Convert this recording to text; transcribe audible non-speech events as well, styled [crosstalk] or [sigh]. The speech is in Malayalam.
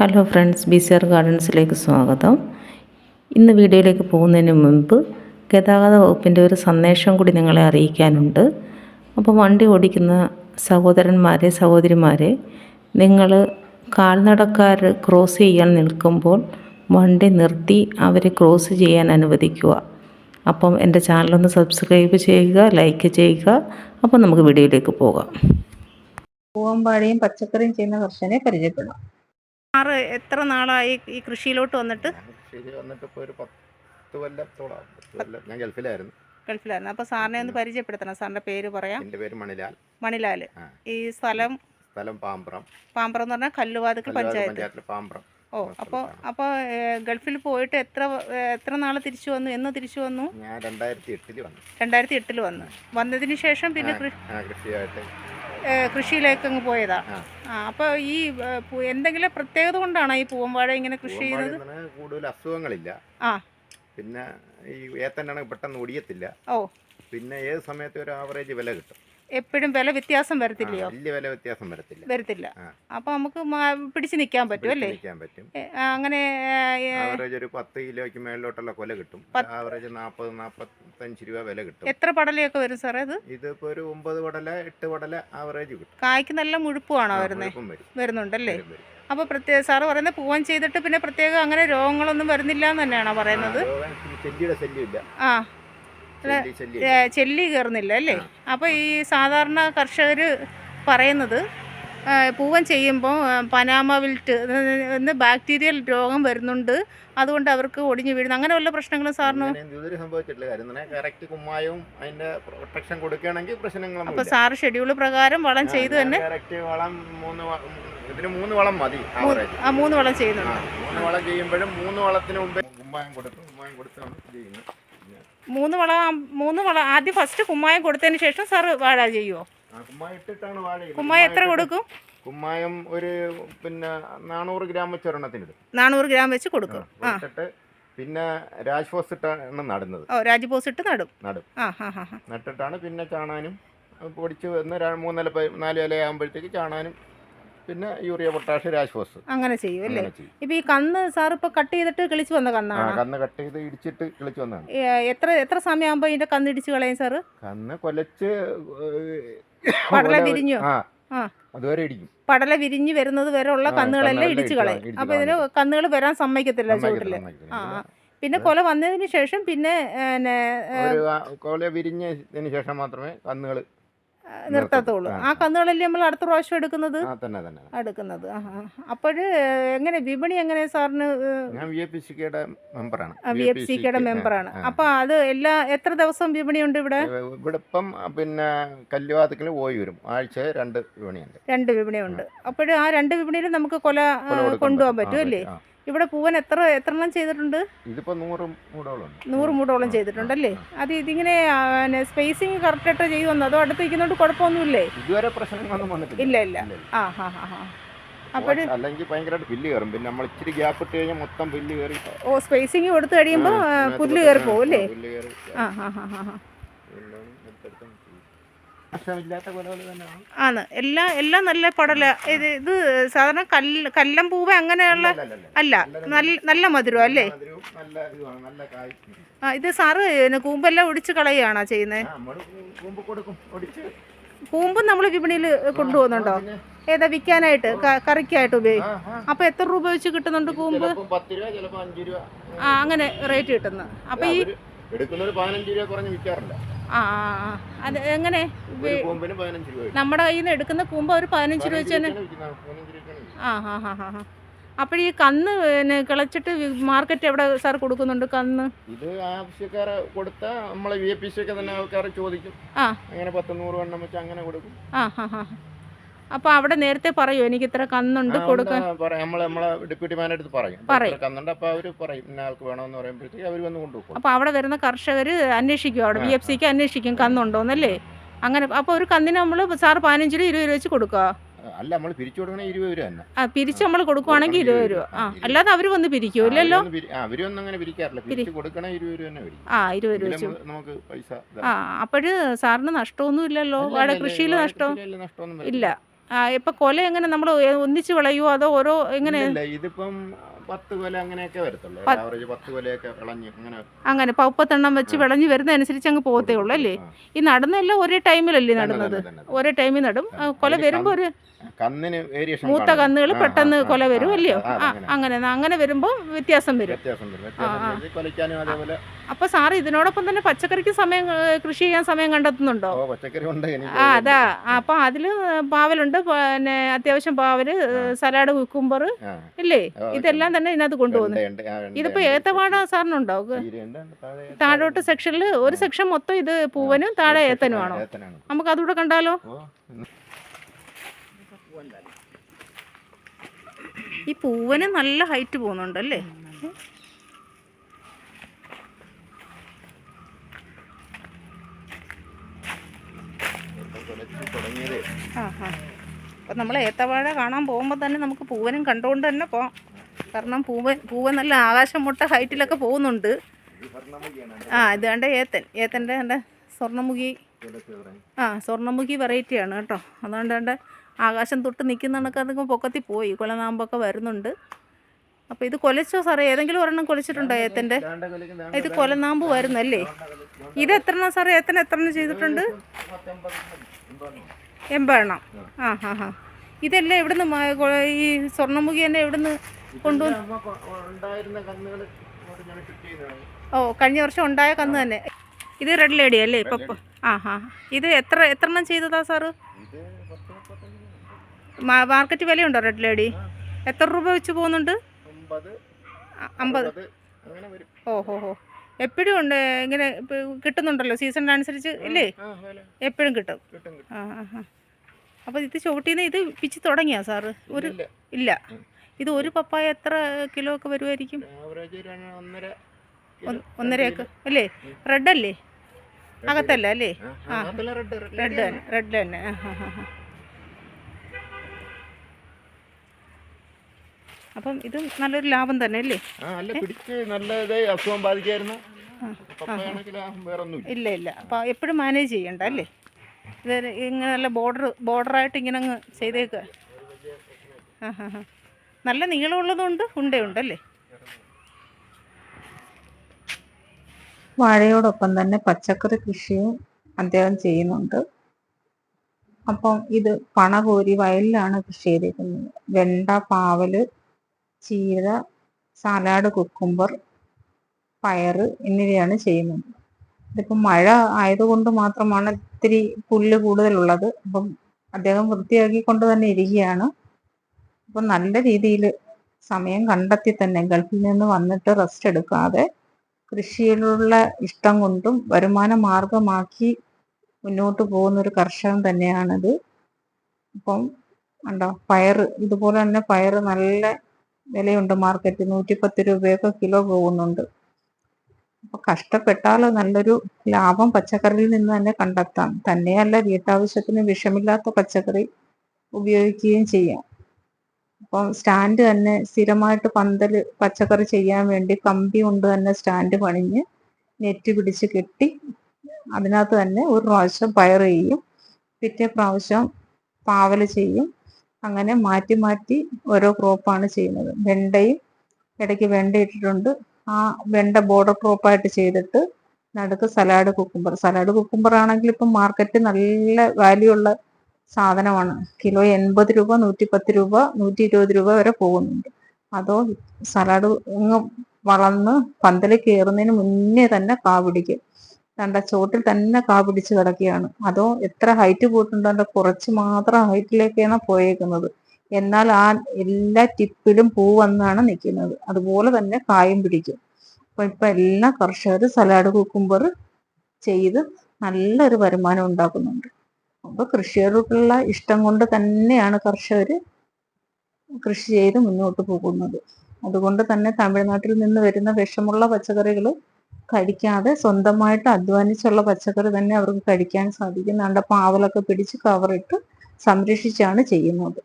Hello friends B C R ഗാർഡൻസിലേക്ക് സ്വാഗതം. ഇന്ന് വീഡിയോയിലേക്ക് പോകുന്നതിന് മുൻപ് ഗതാഗത വകുപ്പിന്റെ ഒരു സന്ദേശം കൂടി നിങ്ങളെ അറിയിക്കാനുണ്ട്. അപ്പോൾ വണ്ടി ഓടിക്കുന്ന സഹോദരന്മാരെ സഹോദരിമാരെ നിങ്ങൾ കാൽനടക്കാർ ക്രോസ് ചെയ്യാൻ നിൽക്കുമ്പോൾ വണ്ടി നിർത്തി അവരെ ക്രോസ് ചെയ്യാൻ അനുവദിക്കുക. അപ്പം എന്റെ ചാനലൊന്ന് സബ്സ്ക്രൈബ് ചെയ്യുക ലൈക്ക് ചെയ്യുക. അപ്പം നമുക്ക് വീഡിയോയിലേക്ക് പോകാം. പൂവമ്പാടിയും പച്ചക്കറിയും ചെയ്യുന്ന കർഷകനെ പരിചയപ്പെടാം. ആറ് എത്ര നാളായി ഈ കൃഷിയിലോട്ട് വന്നിട്ട്? ശരി വന്നിട്ട് ഇപ്പോൾ ഒരു പത്ത് കൊല്ലത്തോളം. പത്ത് കൊല്ലം. ഞാൻ ഗൾഫിലായിരുന്നു. ഗൾഫിലായിരുന്നു. അപ്പോൾ സാറിനെ ഒന്ന് പരിചയപ്പെടുത്തണം. സാറിന്റെ പേര് പറയാം. എന്റെ പേര് മണിലാൽ. മണിലാൽ ആ. ഈ സ്ഥലം? സ്ഥലം പാമ്പ്രം. പാമ്പ്രം എന്ന് പറഞ്ഞാൽ കല്ലുവാതുക്കൽ കല്ലുവാതി പഞ്ചായത്ത്. പഞ്ചായത്തിലെ പാമ്പ്രം. ഓ അപ്പോൾ അപ്പോൾ ഗൾഫിൽ പോയിട്ട് എത്ര ഏ, എത്ര നാൾ തിരിച്ചു വന്നു? എന്ന് തിരിച്ചു വന്നു? ഞാൻ രണ്ടായിരത്തി എട്ടിൽ വന്നു. രണ്ടായിരത്തി എട്ടിൽ വന്നു. വന്നതിന് ശേഷം പിന്നെ കൃഷി ആ കൃഷിയായിട്ട് കൃഷിയിലേക്ക് അങ്ങ് പോയതാ. ആ. അപ്പോൾ ഈ എന്തെങ്കിലും പ്രത്യേകത കൊണ്ടാണോ ഈ പൂവമ്പാഴ ഇങ്ങനെ കൃഷി ചെയ്യുന്നത് കൂടുതൽ അസുഖങ്ങളില്ല. ആ. പിന്നെ ഈ ഏത്തനാണെങ്കിൽ പെട്ടെന്ന് ഒടിയത്തില്ല. ഓ. പിന്നെ ഏത് സമയത്ത് ഒരു ആവറേജ് വില കിട്ടും? എപ്പോഴും വില വ്യത്യാസം വരത്തില്ലയോ? വലിയ വില വ്യത്യാസം വരത്തില്ല. വരത്തില്ല. അപ്പൊ അപ്പോൾ നമുക്ക് പിടിച്ചു നിൽക്കാൻ പറ്റും അല്ലേ? പറ്റും. അങ്ങനെ ആവറേജ് ഒരു പത്ത് കിലോയ്ക്ക് മേളിലോട്ടുള്ള കൊല കിട്ടും. ആവറേജ് നാൽപ്പത് നാൽപ്പത്തഞ്ച് രൂപ വില കിട്ടും. എത്ര പടലയൊക്കെ വരും സാറേ അത്? ഇതിപ്പോ ഒരു ഒമ്പത് പടല എട്ട് പടല ആവറേജ് കിട്ടും. കായ്ക്ക് നല്ല മുഴുപ്പുമാണോ വരുന്നത് വരുന്നുണ്ടല്ലേ? വരും, വരും. അപ്പോൾ പ്രത്യേക സാറ് പറയുന്നത് പൂവൻ ചെയ്തിട്ട് പിന്നെ പ്രത്യേകം അങ്ങനെ രോഗങ്ങളൊന്നും വരുന്നില്ല എന്ന് തന്നെയാണോ പറയുന്നത്? ചെല്ലിയുടെ ശല്യമില്ല. ആ. ചെല്ലി കയറുന്നില്ല അല്ലേ? അപ്പോൾ ഈ സാധാരണ കർഷകർ പറയുന്നത് പൂവൻ ചെയ്യുമ്പോൾ പനാമ വിൽറ്റ് എന്ന് ബാക്ടീരിയൽ രോഗം വരുന്നുണ്ട്. അതുകൊണ്ട് അവർക്ക് ഒടിഞ്ഞു വീഴുന്നു. അങ്ങനെ വല്ല പ്രശ്നങ്ങളും സാറിന്? ഇതുവരെ സംഭവിച്ചിട്ടില്ല. കാര്യം കറക്റ്റ് കുമ്മായവും അതിന്റെ പ്രൊട്ടക്ഷൻ കൊടുക്കുകയാണെങ്കിൽ പ്രശ്നങ്ങളൊന്നും അപ്പോൾ സാറ് ഷെഡ്യൂൾ പ്രകാരം വളം ചെയ്ത് തന്നെ? കറക്റ്റ് വളം മൂന്ന് വ- ഇതിന് മൂന്ന് വളം മതി ആ മൂന്ന് വളം ചെയ്യുന്നുണ്ട്. മൂന്ന് വളം ചെയ്യുമ്പോഴും മൂന്ന് വളത്തിന് മുമ്പേ കുമ്മായം കൊടുക്കും കുമ്മായം കൊടുത്താണ് ചെയ്യുന്നത്. മൂന്ന് വള മൂന്ന് വള ആദ്യം ഫസ്റ്റ് കുമ്മായം കൊടുത്തതിന് ശേഷം സാറ് വാഴ ചെയ്യുമോ കുമ്മായം എത്ര കൊടുക്കും? കുമ്മായം ഒരു പിന്നെ നാനൂറ് ഗ്രാം വെച്ച് ഒരെണ്ണത്തിന് നാനൂറ് ഗ്രാം വെച്ച് കൊടുക്കും. ആ പിന്നെ രാജ്ഫോസ് ഇട്ടാണ് നടുന്നത്. ഓ രാജ്ഫോസ് ഇട്ട് നടും. നടും നട്ടിട്ടാണ് പിന്നെ ചാണാനും പൊടിച്ച് വന്ന് മൂന്നില നാല് ഇല ആകുമ്പോഴത്തേക്ക് ചാണാനും പിന്നെ യൂറിയ പൊട്ടാഷ് രാജ്ഫോസ്. അങ്ങനെ ചെയ്യും അല്ലേ? ഇപ്പൊ ഈ കന്ന് സാർ ഇപ്പൊ കട്ട് ചെയ്തിട്ട് കളിച്ചു വന്ന കന്നാണ്? കന്ന് കട്ട് ചെയ്ത് ഇടിച്ചിട്ട് കിളിച്ച് വന്നാണ് എത്ര എത്ര സമയമാകുമ്പോ ഇതിന്റെ കന്ന് ഇടിച്ചു കളയും സാറ്? കന്ന് കൊലച്ച് [laughs] പടല വിരിഞ്ഞു. അതുവരെ ഇടിക്കും. പടല വിരിഞ്ഞു വരുന്നത് വരെ ഉള്ള കന്നുകളെല്ലാം ഇടിച്ചു കളയും. അപ്പൊ ഇതിന് കന്നുകൾ വരാൻ സമ്മതിക്കത്തില്ല ചൂട്ടിൽ ആ പിന്നെ കൊല വന്നതിന് ശേഷം പിന്നെ കൊല വിരിഞ്ഞതിന് ശേഷം മാത്രമേ കന്നുകൾ നിർത്തത്തുള്ളൂ. ആ. കന്നുകളല്ലേ നമ്മൾ അടുത്ത പ്രാവശ്യം എടുക്കുന്നത്? എടുക്കുന്നത്. അപ്പോഴ് എങ്ങനെ വിപണി എങ്ങനെ സാറിന് വി എ സിക്കയുടെ മെമ്പറാണ്. വി എഫ് സി കെയുടെ മെമ്പറാണ് അപ്പൊ അത് എല്ലാ എത്ര ദിവസം വിപണിയുണ്ട് ഇവിടെ? ഇവിടെ ഇപ്പം പിന്നെ കല്ലുവാതക്കിൽ പോയി വരും. ആഴ്ച രണ്ട് വിപണിയുണ്ട്. രണ്ട് വിപണിയുണ്ട്. അപ്പോഴും ആ രണ്ട് വിപണിയിലും നമുക്ക് കൊല കൊണ്ടുപോകാൻ പറ്റും. അല്ലേ. ഇവിടെ പൂവൻ എത്ര എത്ര എണ്ണം ചെയ്തിട്ടുണ്ട്? ഇതിപ്പോ നൂറ് മൂടോളുണ്ട് നൂറ് മൂടോളം ചെയ്തിട്ടുണ്ടല്ലേ? അത് ഇതിങ്ങനെ സ്പേസിങ് കറക്റ്റ് ആയിട്ട് ചെയ്തു വന്നു? അതോ അടുത്ത് ഇരിക്കുന്നോണ്ട് കുഴപ്പമൊന്നുമില്ലേ? ഇതുവരെ പ്രശ്നങ്ങളൊന്നും വന്നിട്ടില്ല. ഇല്ല ഇല്ല. ആ ഹാ ഹാ ഹാ. അപ്പോഴ് അല്ലെങ്കിൽ ഭയങ്കരമായിട്ട് ബില്ല് കയറും പിന്നെ നമ്മൾ ഇച്ചിരി ഗ്യാപ്പ് ഇട്ട് കഴിഞ്ഞാൽ മൊത്തം ബില്ല് കയറി ഓ സ്പേസിങ് കൊടുത്തു കഴിയുമ്പോൾ പുല്ല് കയറി പോകും അല്ലേ? ആ ഹാ ഹാ ഹാ ഹാ എല്ലാം എടുത്തെടുത്ത് ചെയ്യും. നഷ്ടമില്ലാത്ത കൊലകൾ തന്നെയാണ് ആണ്. എല്ലാ എല്ലാം നല്ല പടല ഇത് ഇത് സാധാരണ കല്ല് കല്ലം പൂവ് അങ്ങനെയുള്ള അല്ല, നല്ല നല്ല മധുരം അല്ലേ? ആ ഇത് സാറ് കൂമ്പെല്ലാം ഒടിച്ച് കളയുകയാണോ ചെയ്യുന്നത് കൂമ്പ് നമ്മൾ വിപണിയിൽ കൊണ്ടുപോകുന്നുണ്ടോ? ഏതാ വിൽക്കാനായിട്ട് കറിക്കായിട്ട് ഉപയോഗിക്കും അപ്പൊ അപ്പോൾ എത്ര രൂപ വെച്ച് കിട്ടുന്നുണ്ട് കൂമ്പ്? ആ അങ്ങനെ റേറ്റ് കിട്ടുന്നു അപ്പോൾ ഈ അവർ എടുക്കുന്നൊരു പതിനഞ്ച് രൂപ കുറഞ്ഞ് വിൽക്കാറില്ല. ആ. അത് എങ്ങനെ? നമ്മുടെ കയ്യിൽ നിന്ന് എടുക്കുന്ന കൂമ്പ് ഒരു പതിനഞ്ച് രൂപ വെച്ച് തന്നെ ആ ഹാ ഹാ ഹാ ഹാ. അപ്പോൾ ഈ കന്ന് പിന്നെ കിളച്ചിട്ട് മാർക്കറ്റ് എവിടെ സാർ കൊടുക്കുന്നുണ്ട് കന്ന്? ഇത് ആവശ്യക്കാരെ കൊടുത്താൽ നമ്മളെ വി എ പി സി ഒക്കെ തന്നെ ആൾക്കാർ ചോദിക്കും. ആ. അങ്ങനെ പത്ത് നൂറ് എണ്ണം വെച്ച് അങ്ങനെ കൊടുക്കും. ആ ഹാ ഹാ. അപ്പോൾ അവിടെ നേരത്തെ പറയൂ എനിക്ക് ഇത്ര കന്നുണ്ട് അപ്പൊ കൊടുക്കാൻ നമ്മളെ നമ്മളെ ഡെപ്യൂട്ടി മാനേജർ പറയും. പറയും. കന്നുണ്ട് അപ്പോൾ അവർ പറയും ഇന്ന ആൾക്ക് വേണമെന്ന് പറയുമ്പോഴത്തേക്ക് അവർ വന്ന് കൊണ്ടുപോകും. അപ്പോൾ അവിടെ വരുന്ന കർഷകർ അന്വേഷിക്കും അവിടെ ബി എഫ് സിക്ക് അന്വേഷിക്കും കന്നുണ്ടോന്നല്ലേ? അങ്ങനെ അപ്പോൾ ഒരു കന്നിന് നമ്മൾ സാർ പതിനഞ്ച് രൂപ ഇരുപത് രൂപ വെച്ച് കൊടുക്കുക അല്ല നമ്മൾ പിരിച്ചു കൊടുക്കണേ ഇരുപത് രൂപ തന്നെ. ആ പിരിച്ച് നമ്മൾ കൊടുക്കുവാണെങ്കിൽ ഇരുപത് രൂപ. ആ അല്ലാതെ അവർ വന്ന് പിരിക്കും ഇല്ലല്ലോ? അവരൊന്നും അങ്ങനെ പിരിക്കാറില്ല. പിരിച്ചു കൊടുക്കണേ ഇരുപത് രൂപ തന്നെ ആ ഇരുപത് രൂപ വെച്ച്. നമുക്ക് പൈസ ആ അപ്പോഴ് സാറിന് നഷ്ടമൊന്നും ഇല്ലല്ലോ അവിടെ കൃഷിയിൽ നഷ്ടം? ഇല്ല. ഇപ്പം കൊല എങ്ങനെ നമ്മൾ ഒന്നിച്ചു വിളയുമോ അതോ ഓരോ എങ്ങനെ? ഇതിപ്പം പത്ത് കൊല അങ്ങനെയൊക്കെ വരത്തുള്ളൂ. ആവറേജ് പത്ത് കൊലയൊക്കെ വിളഞ്ഞ് അങ്ങനെ അങ്ങനെ പപ്പത്തെണ്ണം വെച്ച്. വിളഞ്ഞ് വരുന്നതനുസരിച്ച് അങ്ങ് പോകത്തേ ഉള്ളൂ അല്ലേ. ഈ നടുന്നെല്ലാം ഒരേ ടൈമിലല്ലേ നടന്നത്. ഒരേ ടൈമിൽ നടും. കൊല വരുമ്പോ വരുമ്പോൾ ഒരു കന്നിന് വേരിയേഷൻ മൂത്ത കന്നുകൾ പെട്ടെന്ന് കൊല വരും അല്ലയോ? അങ്ങനെ. അങ്ങനെ വരുമ്പോ വരുമ്പോൾ വ്യത്യാസം വരും അപ്പൊ സാർ ഇതിനോടൊപ്പം തന്നെ പച്ചക്കറിക്ക് സമയം കൃഷി ചെയ്യാൻ സമയം കണ്ടെത്തുന്നുണ്ടോ? ആ അതാ. അപ്പൊ അതിൽ പാവലുണ്ട് പിന്നെ അത്യാവശ്യം പാവൽ സലാഡ് കുക്കുംബർ ഇല്ലേ? ഇതെല്ലാം തന്നെ ഇതിനകത്ത് കൊണ്ടുപോകുന്നു. ഇതിപ്പോ ഇതിപ്പോൾ. ഏത്തവാട സാറിനുണ്ടോ? താഴോട്ട് സെക്ഷനിൽ ഒരു സെക്ഷൻ മൊത്തം ഇത് പൂവനും താഴെ ഏത്തനുമാണോ? ആണോ നമുക്ക് അതുകൂടെ കണ്ടാലോ? ഈ പൂവന് നല്ല ഹൈറ്റ് പോകുന്നുണ്ടല്ലേ? ആ. ആ അപ്പം നമ്മൾ ഏത്തവാഴ കാണാൻ പോകുമ്പോൾ തന്നെ നമുക്ക് പൂവനും കണ്ടുകൊണ്ട് തന്നെ പോകാം കാരണം പൂവൻ പൂവൻ നല്ല ആകാശം മുട്ട ഹൈറ്റിലൊക്കെ പോകുന്നുണ്ട്. ആ ഇത് കണ്ട ഏത്തൻ. ഏത്തന്റെ കണ്ട സ്വർണമുഖി. ആ സ്വർണമുഖി വെറൈറ്റിയാണ് കേട്ടോ. അതുകൊണ്ട് കണ്ട ആകാശം തൊട്ട് നിൽക്കുന്ന കണക്ക് പൊക്കത്തിൽ പോയി. കൊലനാമ്പൊക്കെ വരുന്നുണ്ട്. അപ്പോൾ ഇത് കൊലച്ചോ സാറേ? ഏതെങ്കിലും ഒരെണ്ണം കൊലച്ചിട്ടുണ്ടോ ഏത്തന്റെ? ഇത് കൊലനാമ്പ് വരുന്നല്ലേ? ഇത് എത്ര എണ്ണം സാറേ? ഏത്തൻ എത്ര എണ്ണം ചെയ്തിട്ടുണ്ട്. എൺപതെണ്ണം. ആ ഹാ ഹാ. ഇതെല്ലാം എവിടുന്ന് ഈ സ്വർണമുഖി തന്നെ എവിടുന്ന് കൊണ്ടുവന്ന് ഉണ്ടായിരുന്ന കന്നുകൾ ഇങ്ങോട്ട് ഞാൻ ഷിഫ്റ്റ് ഓ കഴിഞ്ഞ വർഷം ഉണ്ടായ കന്ന് തന്നെ. ഇത് റെഡ് ലേഡി അല്ലേ? ഇപ്പം ആ ഹാ ഇത് എത്ര എത്ര എണ്ണം ചെയ്തതാ സാറ്? മാർക്കറ്റ് വിലയുണ്ടോ റെഡ് ലേഡി എത്ര രൂപ വെച്ച് പോകുന്നുണ്ട്? അമ്പത്. അറുപത്. അങ്ങനെ വരും. ഓ ഹോ ഹോ. എപ്പോഴും ഉണ്ട് ഇങ്ങനെ കിട്ടുന്നുണ്ടല്ലോ സീസണിനനുസരിച്ച് ഇല്ലേ? എപ്പോഴും കിട്ടും. ആ ആ ആ. അപ്പോൾ ഇത് ചോട്ടിന്ന് ഇത് പിച്ച് തുടങ്ങിയാ സാറ്? ഒരു ഇല്ല. ഇത് ഒരു പപ്പായ എത്ര കിലോ ഒക്കെ വരുമായിരിക്കും ഒന്നരയൊക്കെ. അല്ലേ? റെഡ് അല്ലേ? അകത്തല്ല അല്ലേ? ആ. റെഡ് റെഡ് തന്നെ റെഡ് തന്നെ. ആ ഹാ ഹാ ഹാ അപ്പം ഇത് നല്ലൊരു ലാഭം തന്നെ അല്ലേ? അസുഖം ബാധിക്കായിരുന്നു. ഇല്ല ഇല്ല. അപ്പൊ എപ്പോഴും മാനേജ് ചെയ്യണ്ട അല്ലേ? ഇത് ഇങ്ങനെ നല്ല ബോർഡർ ബോർഡറായിട്ട് ഇങ്ങനെ അങ്ങ് ചെയ്തേക്കുക ആ ഹാ ഹാ നല്ല നീളമുള്ളതുകൊണ്ട് ഉണ്ടയുണ്ടല്ലേ? വാഴയോടൊപ്പം തന്നെ പച്ചക്കറി കൃഷിയും അദ്ദേഹം ചെയ്യുന്നുണ്ട്. അപ്പം ഇത് പണകോരി വയലിലാണ് കൃഷി ചെയ്തിരിക്കുന്നത്. വെണ്ട പാവൽ ചീര സാലാഡ് കുക്കുംബർ പയറ് എന്നിവയാണ് ചെയ്യുന്നത്. ഇതിപ്പം മഴ ആയതുകൊണ്ട് മാത്രമാണ് ഇത്തിരി പുല്ല് കൂടുതലുള്ളത്. അപ്പം അദ്ദേഹം വൃത്തിയാക്കിക്കൊണ്ട് തന്നെ ഇരിക്കുകയാണ്. അപ്പം നല്ല രീതിയിൽ സമയം കണ്ടെത്തി തന്നെ ഗൾഫിൽ നിന്ന് വന്നിട്ട് റെസ്റ്റ് എടുക്കാതെ കൃഷിയിലുള്ള ഇഷ്ടം കൊണ്ടും വരുമാന മാർഗമാക്കി മുന്നോട്ട് പോകുന്ന ഒരു കർഷകൻ തന്നെയാണിത്. അപ്പം ഉണ്ടോ പയറ് ഇതുപോലെ തന്നെ പയറ് നല്ല വിലയുണ്ട് മാർക്കറ്റിൽ നൂറ്റിപ്പത്ത് രൂപയൊക്കെ കിലോ പോകുന്നുണ്ട്. അപ്പൊ കഷ്ടപ്പെട്ടാൽ നല്ലൊരു ലാഭം പച്ചക്കറിയിൽ നിന്ന് തന്നെ കണ്ടെത്താം. തന്നെയല്ല വീട്ടാവശ്യത്തിന് വിഷമില്ലാത്ത പച്ചക്കറി ഉപയോഗിക്കുകയും ചെയ്യാം. അപ്പം സ്റ്റാൻഡ് തന്നെ സ്ഥിരമായിട്ട് പന്തൽ പച്ചക്കറി ചെയ്യാൻ വേണ്ടി കമ്പി കൊണ്ട് തന്നെ സ്റ്റാൻഡ് പണിഞ്ഞ് നെറ്റ് പിടിച്ച് കെട്ടി അതിനകത്ത് തന്നെ ഒരു പ്രാവശ്യം പയർ ചെയ്യും. പിറ്റേ പ്രാവശ്യം പാവൽ ചെയ്യും. അങ്ങനെ മാറ്റി മാറ്റി ഓരോ ക്രോപ്പാണ് ചെയ്യുന്നത്. വെണ്ടയും ഇടയ്ക്ക് വെണ്ട ഇട്ടിട്ടുണ്ട്. ആ വെണ്ട ബോർഡർ ക്രോപ്പായിട്ട് ചെയ്തിട്ട് നടുക്ക് സലാഡ് കുക്കുംബർ സലാഡ് കുക്കുംബർ ആണെങ്കിൽ ഇപ്പം മാർക്കറ്റ് നല്ല വാല്യൂ ഉള്ള സാധനമാണ്. കിലോ എൺപത് രൂപ നൂറ്റി പത്ത് രൂപ നൂറ്റി ഇരുപത് രൂപ വരെ പോകുന്നുണ്ട്. അതോ സലാഡ് വളർന്ന് പന്തൽ കയറുന്നതിന് മുന്നേ തന്നെ കാ പിടിക്കും. കണ്ട ചോട്ടിൽ തന്നെ കാവിടിച്ച് കിടക്കുകയാണ്. അതോ എത്ര ഹൈറ്റ് പോയിട്ടുണ്ടോ കുറച്ച് മാത്രം ഹൈറ്റിലേക്കാണ് പോയേക്കുന്നത്. എന്നാൽ ആ എല്ലാ ടിപ്പിലും പൂ വന്നാണ് നിൽക്കുന്നത്. അതുപോലെ തന്നെ കായും പിടിക്കും. അപ്പൊ ഇപ്പൊ എല്ലാ കർഷകരും സലാഡ് കുക്കുംബർ ചെയ്ത് നല്ലൊരു വരുമാനം ഉണ്ടാക്കുന്നുണ്ട്. അപ്പൊ കൃഷിയോടുള്ള ഇഷ്ടം കൊണ്ട് തന്നെയാണ് കർഷകർ കൃഷി ചെയ്ത് മുന്നോട്ട് പോകുന്നത്. അതുകൊണ്ട് തന്നെ തമിഴ്നാട്ടിൽ നിന്ന് വരുന്ന വിഷമുള്ള പച്ചക്കറികൾ കഴിക്കാതെ സ്വന്തമായിട്ട് അധ്വാനിച്ചുള്ള പച്ചക്കറി തന്നെ അവർക്ക് കഴിക്കാൻ സാധിക്കുന്നുണ്ട് പാവലൊക്കെ പിടിച്ച് കവറിട്ട് സംരക്ഷിച്ചാണ് ചെയ്യുന്നത്.